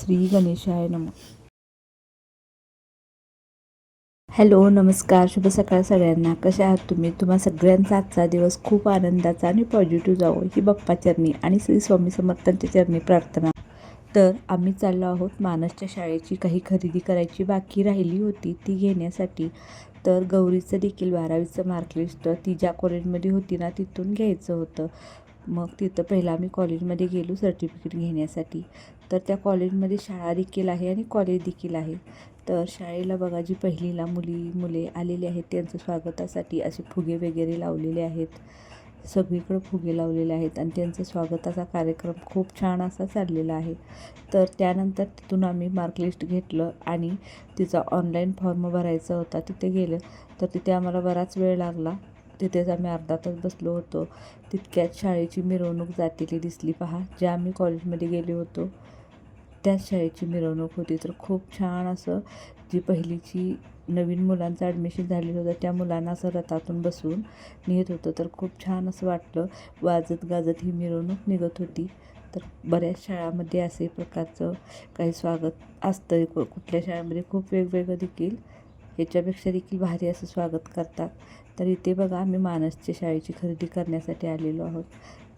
श्री गणेशाय नम. हॅलो नमस्कार शुभ सकाळ सगळ्यांना. कशा आहात तुम्ही? तुम्हा सगळ्यांचा आजचा दिवस खूप आनंदाचा आणि पॉझिटिव्ह जावो ही बाप्पा चरणी आणि श्री स्वामी समर्थांच्या चरणी प्रार्थना. तर आम्ही चाललो आहोत मानसच्या शाळेची काही खरेदी करायची बाकी राहिली होती ती घेण्यासाठी. तर गौरीचं देखील बारावीचं मार्कलिस्ट ती ज्या कॉलेजमध्ये होती ना तिथून घ्यायचं होतं. मग तिथं पहिला आम्ही कॉलेजमध्ये गेलो सर्टिफिकेट घेण्यासाठी. तर त्या कॉलेजमध्ये शाळा देखील आहे आणि कॉलेज देखील आहे. तर शाळेला बघा जी पहिलीला मुली मुले आलेले आहेत त्यांचं स्वागतासाठी असे फुगे वगैरे लावलेले आहेत. सगळीकडं फुगे लावलेले आहेत आणि त्यांचं स्वागताचा कार्यक्रम खूप छान असा चाललेला आहे. तर त्यानंतर तिथून आम्ही मार्कलिस्ट घेतलं आणि तिचा ऑनलाईन फॉर्म भरायचा होता तिथे गेलं. तर तिथे आम्हाला बराच वेळ लागला. तिथेच आम्ही अर्धा तास बसलो होतो. तितक्यात शाळेची मिरवणूक जातेली दिसली. पहा जे आम्ही कॉलेजमध्ये गेले होतो त्याच शाळेची मिरवणूक होती. तर खूप छान असं जी पहिलीची नवीन मुलांचं ॲडमिशन झालेलं होतं त्या मुलांना असं रथातून बसवून नेत होतं. तर खूप छान असं वाटलं. वाजत गाजत ही मिरवणूक निघत होती. तर बऱ्याच शाळामध्ये असे प्रकारचं काही स्वागत असतं कु कुठल्या शाळेमध्ये खूप वेगवेगळं देखील याच्यापेक्षा देखील भारी असं स्वागत करतात. तर इथे बघा आम्ही मानसच्या शाळेची खरेदी करण्यासाठी आलेलो आहोत.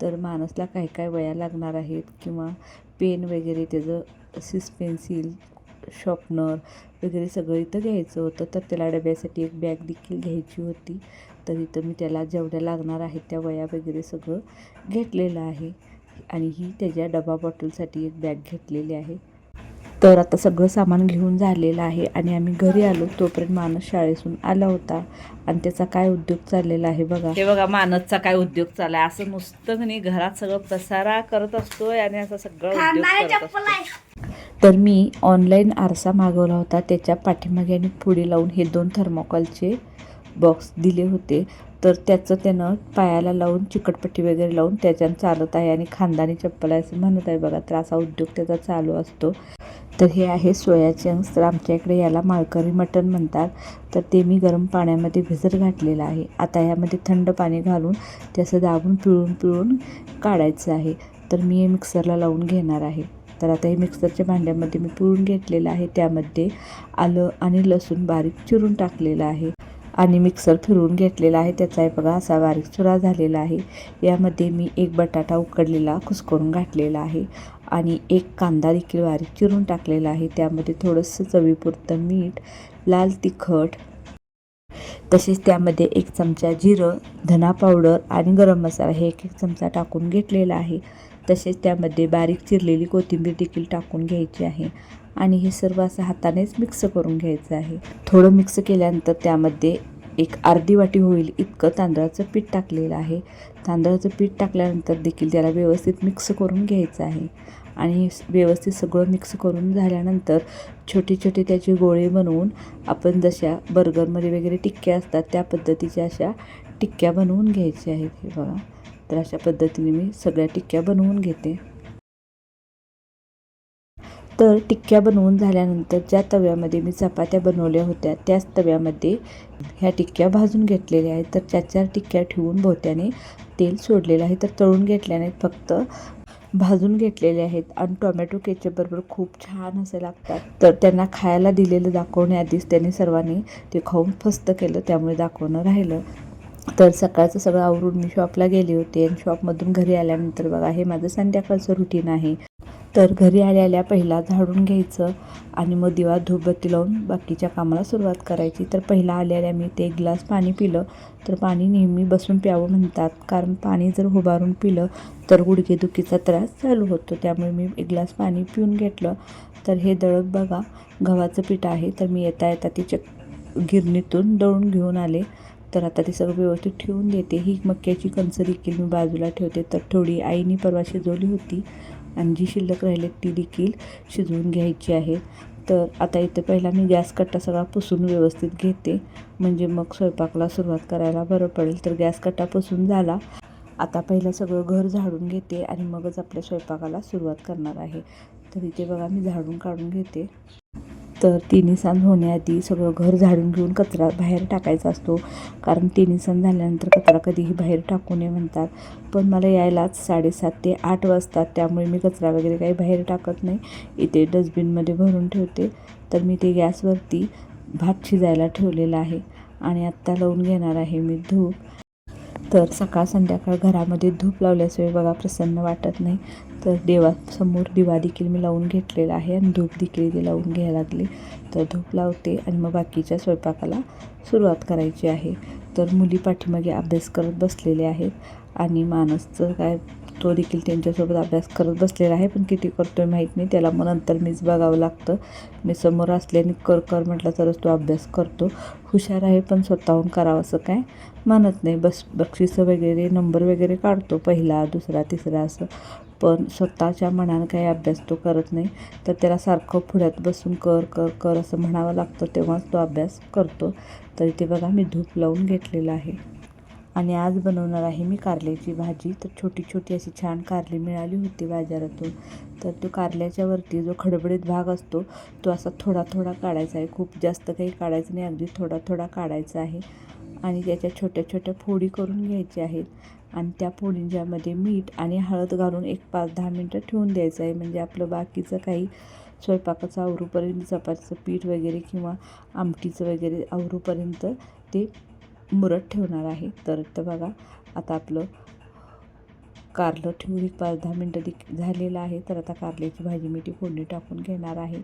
तर माणसला काय काय वया लागणार आहेत किंवा पेन वगैरे त्याचं सिस पेन्सिल शॉपनर वगैरे सगळं इथं घ्यायचं होतं. तर त्याला डब्यासाठी एक बॅग देखील घ्यायची होती. तर इथं मी त्याला जेवढ्या लागणार आहेत त्या वया वगैरे सगळं घेतलेलं आहे. आणि ही त्याच्या डबा बॉटलसाठी एक बॅग घेतलेली आहे. तर आता सगळं सामान घेऊन झालेलं आहे आणि आम्ही घरी आलो. तोपर्यंत मानस शाळेतून आला होता. आणि त्याचा काय उद्योग चाललेला आहे बघा. हे बघा मानसचा काय उद्योग चाललाय. असं नुसतं नाही घरात सगळं पसारा करत असतोय आणि असं सगळं उद्योग करत असतोय. तर मी ऑनलाईन आरसा मागवला होता. त्याच्या पाठीमागे आणि पुढे लावून हे दोन थर्मोकॉलचे बॉक्स दिले होते. तर त्याचं त्यानं पायाला लावून चिकटपट्टी वगैरे लावून त्याच्यानं चालत आहे आणि खानदानी चप्पल आहे असं म्हणत आहे बघा. तर असा उद्योग त्याचा चालू असतो. तर हे आहे सोया चंक्स तर आमच्या इकडे याला माळकरी मटण म्हणतात. तर ते मी गरम पाण्यामध्ये भिजत घातलेलं आहे. आता यामध्ये थंड पाणी घालून त्याचं दाबून पिळून पिळून काढायचं आहे. तर मी हे मिक्सरला लावून घेणार आहे. तर आता हे मिक्सरच्या भांड्यामध्ये मी पिळून घेतलेलं आहे. त्यामध्ये आलं आणि लसूण बारीक चिरून टाकलेलं आहे. आणि मिक्सर फिरवून घेतलेला आहे. त्याचा बघा असा बारीक चुरा झालेला आहे. यामध्ये मी एक बटाटा उकडलेला कुस्करून घातलेला आहे. आणि एक कांदा देखील बारीक चिरून टाकलेला आहे. त्यामध्ये थोडंसं चवीपुरतं मीठ लाल तिखट तसेच त्यामध्ये एक चमचा जिरं धना पावडर आणि गरम मसाला हे एक एक चमचा टाकून घेतलेला आहे. तसेच त्यामध्ये बारीक चिरलेली कोथिंबीर देखील टाकून घ्यायची आहे. आणि हे सर्व असं हातानेच मिक्स करून घ्यायचं आहे. थोडं मिक्स केल्यानंतर त्यामध्ये एक अर्धी वाटी होईल. इतकं तांदळाचं पीठ टाकलेलं आहे. तांदळाचं पीठ टाकल्यानंतर देखील त्याला व्यवस्थित मिक्स करून घ्यायचं आहे. आणि व्यवस्थित सगळं मिक्स करून झाल्यानंतर छोटे छोटे त्याचे गोळे बनवून आपण जशा बर्गरमध्ये वगैरे टिक्क्या असतात त्या पद्धतीच्या अशा टिक्क्या बनवून घ्यायच्या आहेत. हे बघा. तर अशा पद्धतीने मी सगळ्या टिक्क्या बनवून घेते. तर टिक्क्या बनवून झाल्यानंतर ज्या तव्यामध्ये मी चपात्या बनवल्या होत्या त्याच तव्यामध्ये ह्या टिक्क्या भाजून घेतलेल्या आहेत. तर चार चार टिक्क्या ठेवून भोवत्याने तेल सोडलेलं आहे. तर तळून घेतल्याने फक्त भाजून घेतलेले आहेत. आणि टोमॅटो केचपबरोबर खूप छान असे लागतात. तर त्यांना खायला दिलेलं दाखवण्याआधीच त्यांनी सर्वांनी ते खाऊन फस्त केलं. त्यामुळे दाखवणं राहिलं. तर सकाळचं सगळं आवरून मी शॉपला गेले होते. आणि शॉपमधून घरी आल्यानंतर बघा हे माझं संध्याकाळचं रुटीन आहे. तर घरी आल्याल्या पहिला झाडून घ्यायचं आणि मग दिवा धूपबत्ती लावून बाकीच्या कामाला सुरुवात करायची. तर पहिला आल्याल्या मी ते एक ग्लास पाणी पिलं. तर पाणी नेहमी बसून प्यावं म्हणतात. कारण पाणी जर उभारून पिलं तर गुडघेदुखीचा त्रास चालू होतो. त्यामुळे मी एक ग्लास पाणी पिऊन घेतलं. तर हे दळप बघा गव्हाचं पीठ आहे. तर मी येता येता तिच्या गिरणीतून दळून घेऊन आले. तर आता ते सगळं व्यवस्थित ठेवून देते. ही मक्याची कणसं देखील मी बाजूला ठेवते. तर थोडी आईनी परवा शिजवली होती. आणि जी शिल्लक राहिली ती देखील शिजवून घ्यायची आहे. तर आता इथं पहिला मी गॅस कट्टा सगळा पुसून व्यवस्थित घेते. म्हणजे मग स्वयंपाकला सुरुवात करायला बरं पडेल. तर गॅस कट्टा पुसून झाला. आता पहिलं सगळं घर झाडून घेते आणि मगच आपल्या स्वयंपाकाला सुरुवात करणार आहे. तर इथे बघा मी झाडून काढून घेते. तर तिन्ही सण होण्याआधी सगळं घर झाडून घेऊन कचरा बाहेर टाकायचा असतो. कारण तिन्ही सण झाल्यानंतर कचरा कधीही बाहेर टाकू नये म्हणतात. पण मला यायलाच साडेसात ते आठ वाजतात. त्यामुळे मी कचरा वगैरे काही बाहेर टाकत नाही. इथे डस्टबिनमध्ये भरून ठेवते. तर मी ते गॅसवरती भात शिजायला ठेवलेला आहे. आणि आत्ता लावून घेणार आहे मी धूप. तर सकाळ संध्याकाळ घरामध्ये धूप लावल्याशिवाय बघा प्रसन्न वाटत नाही. तर देवासमोर दिवा देखील मी लावून घेतलेला आहे आणि धूप देखील लावून घ्यायला लागली. तर धूप लावते आणि मग बाकीच्या स्वयंपाकाला सुरुवात करायची आहे. तर मुली पाठीमागे अभ्यास करत बसलेले आहेत आणि मानसचं काय तो देखील त्यांच्यासोबत अभ्यास करत बसलेला आहे. पण किती करतो आहे माहीत नाही. त्याला मग नंतर मीच बघावं लागतं. मी समोर असल्याने कर कर म्हटलं तरच तो अभ्यास करतो. हुशार आहे पण स्वतःहून करावं असं काय मानत नाही. बस बक्षिसं वगैरे नंबर वगैरे काढतो पहिला दुसरा तिसरा असं. पण स्वतःच्या मनानं काही अभ्यास तो करत नाही. तर त्याला सारखं पुढ्यात बसून कर कर कर असं म्हणावं लागतं. तेव्हाच तो अभ्यास करतो. तर ते बघा मी धूप लावून घेतलेला आहे. आणि आज बनवणार आहे मी कारल्याची भाजी. तर छोटी छोटी अशी छान कारली मिळाली होती बाजारातून. तर तो कारल्याच्या वरती जो खडबडीत भाग असतो तो असा थोडा थोडा काढायचा आहे. खूप जास्त काही काढायचं नाही. अगदी थोडा थोडा काढायचा आहे. आणि त्याच्या छोट्या छोट्या फोडी करून घ्यायच्या आहेत. आणि त्या फोडींच्यामध्ये मीठ आणि हळद घालून एक पाच दहा मिनटं ठेवून द्यायचं आहे. म्हणजे आपलं बाकीचं काही स्वयंपाकाचं आवरूपर्यंत चपातीचं पीठ वगैरे किंवा आमटीचं वगैरे आवरूपर्यंत ते मुरत ठेवणार आहे. तर तर बघा आता आपलं कारलं ठेवून एक पाच दहा मिनटं दि झालेलं आहे. तर आता कारल्याची भाजी मिठी फोडणी टाकून घेणार आहे.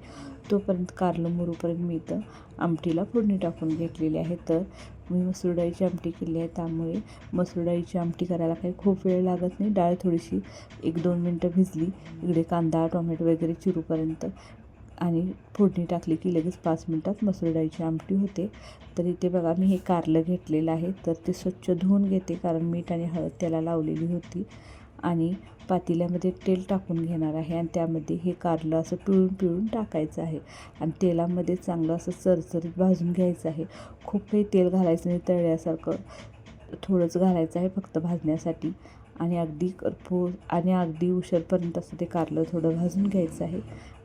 तोपर्यंत कारलं मुरूपर्यंत मी इथं आमटीला फोडणी टाकून घेतलेली आहे. तर मी मसूर डाळीची आमटी केली आहे. त्यामुळे मसूर डाळीची आमटी करायला काही खूप वेळ लागत नाही. डाळ थोडीशी एक दोन मिनटं भिजली. इकडे कांदा टोमॅटो वगैरे चिरूपर्यंत आणि फोडणी टाकली की लगेच पाच मिनटात मसूर डाळीची आमटी होते. तर इथे बघा मी हे कारलं घेतलेलं आहे. तर ते स्वच्छ धुवून घेते कारण मीठ आणि हळद त्याला लावलेली होती. आणि पातेल्यामध्ये तेल टाकून घेणार आहे आणि त्यामध्ये हे कारलं असं पिळून पिळून टाकायचं आहे. आणि तेलामध्ये चांगलं असं चरचरीत भाजून घ्यायचं आहे. खूप काही तेल घालायचं नाही तळल्यासारखं थोडंच घालायचं आहे फक्त भाजण्यासाठी. आणि अगदी करपू आणि अगदी उशीरपर्यंत असं ते कारलं थोडं भाजून घ्यायचं आहे.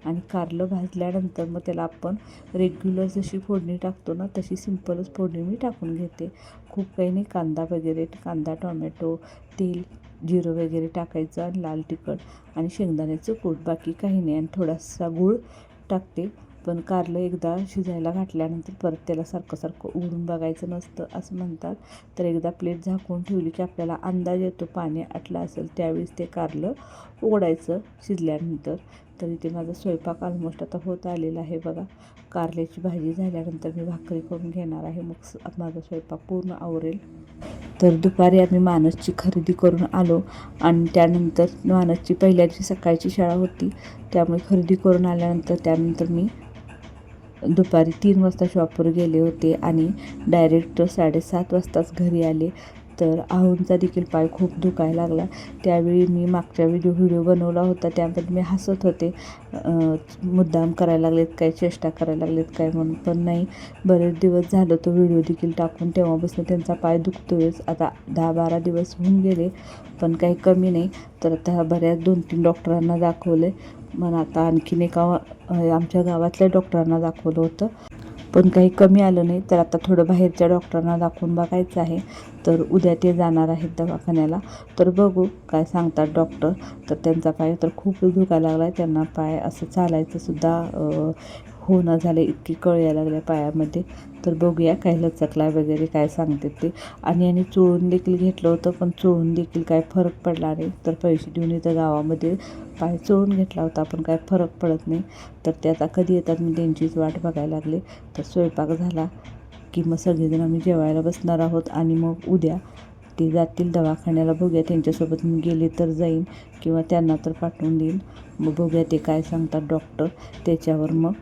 आणि कारलं भाजल्यानंतर मग त्याला आपण रेग्युलर जशी फोडणी टाकतो ना तशी सिंपलच फोडणी मी टाकून घेते. खूप काही नाही कांदा वगैरे कांदा टोमॅटो तेल जिरं वगैरे टाकायचं आणि लाल तिखट आणि शेंगदाण्याचं कूट. बाकी काही नाही आणि थोडासा गूळ टाकते. पण कारलं एकदा शिजायला घातल्यानंतर परत त्याला सारखं सारखं उघडून बघायचं नसतं असं म्हणतात. तर एकदा प्लेट झाकून ठेवली की आपल्याला अंदाज येतो पाणी आटलं असेल त्यावेळेस ते कारलं उघडायचं शिजल्यानंतर. तर इथे माझा स्वयंपाक ऑलमोस्ट आता होत आलेला आहे बघा. कारल्याची भाजी झाल्यानंतर मी भाकरी करून घेणार आहे. मग माझा स्वयंपाक पूर्ण आवरेल. तर दुपारी आम्ही मानसची खरेदी करून आलो आणि त्यानंतर मानसची पहिल्या दिवशी सकाळची शाळा होती. त्यामुळे खरेदी करून आल्यानंतर त्यानंतर मी दुपारी तीन वाजता शॉपवर गेले होते आणि डायरेक्ट साडेसात वाजताच घरी आले. तर आहूंचा देखील पाय खूप दुखायला लागला. त्यावेळी मी मागच्या वेळी जो व्हिडिओ बनवला होता त्यामध्ये मी हसत होते. मुद्दाम करायला लागलेत काय चेष्टा करायला लागलेत काय म्हणून पण नाही. बरेच दिवस झालं तो व्हिडिओ देखील टाकून तेव्हापासून त्यांचा पाय दुखतोयच. आता दहा बारा दिवस होऊन गेले पण काही कमी नाही. तर आता बऱ्याच दोन तीन डॉक्टरांना दाखवले मग आता आणखीन एका आमच्या गावातल्या डॉक्टरांना दाखवलं होतं. पण काही कमी आलं नाही. तर आता थोडं बाहेरच्या डॉक्टरांना दाखवून बघायचं आहे. तर उद्या ते जाणार आहेत दवाखान्याला. तर बघू काय सांगतात डॉक्टर. तर त्यांचा पाय तर खूप दुखायला लागला आहे त्यांना पाय असं चालायचं सुद्धा हो होणं झालं इतकी कळ यायला लागल्या पायामध्ये. तर बघूया काय लचकला वगैरे काय सांगते ते. आणि आणि चोळून देखील घेतलं होतं पण चोळून देखील काय फरक पडला नाही. तर पैसे देऊन इथं गावामध्ये पाय चोळून घेतला होता पण काय फरक पडत नाही. तर ते आता कधी येतात मी त्यांचीच वाट बघायला लागले. तर स्वयंपाक झाला की मग सगळेजण आम्ही जेवायला बसणार आहोत आणि मग उद्या ते जातील दवाखान्याला. बघूया त्यांच्यासोबत मी गेले तर जाईन किंवा त्यांना तर पाठवून देईन. मग बघूया ते काय सांगतात डॉक्टर त्याच्यावर मग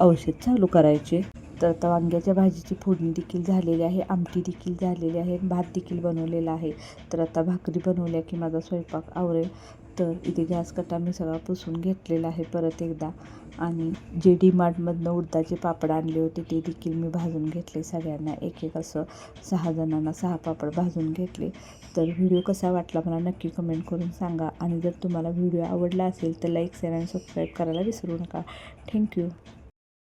औषध चालू करायचे. तर आता वांग्याच्या भाजीची फोडणी देखील झालेली आहे आमटी देखील झालेली आहे भात देखील बनवलेला आहे. तर आता भाकरी बनवल्या की माझा स्वयंपाक आवरेल. तर इथे गॅस कटा मी सगळा पुसून घेतलेला आहे परत एकदा. आणि जे डी मार्टमधनं उडदाचे पापड आणले होते ते देखील मी भाजून घेतले सगळ्यांना. एक एक असं सहा जणांना सहा पापड भाजून घेतले. तर व्हिडिओ कसा वाटला मला नक्की कमेंट करून सांगा. आणि जर तुम्हाला व्हिडिओ आवडला असेल तर लाईक शेअर आणि सबस्क्राईब करायला विसरू नका. थँक्यू.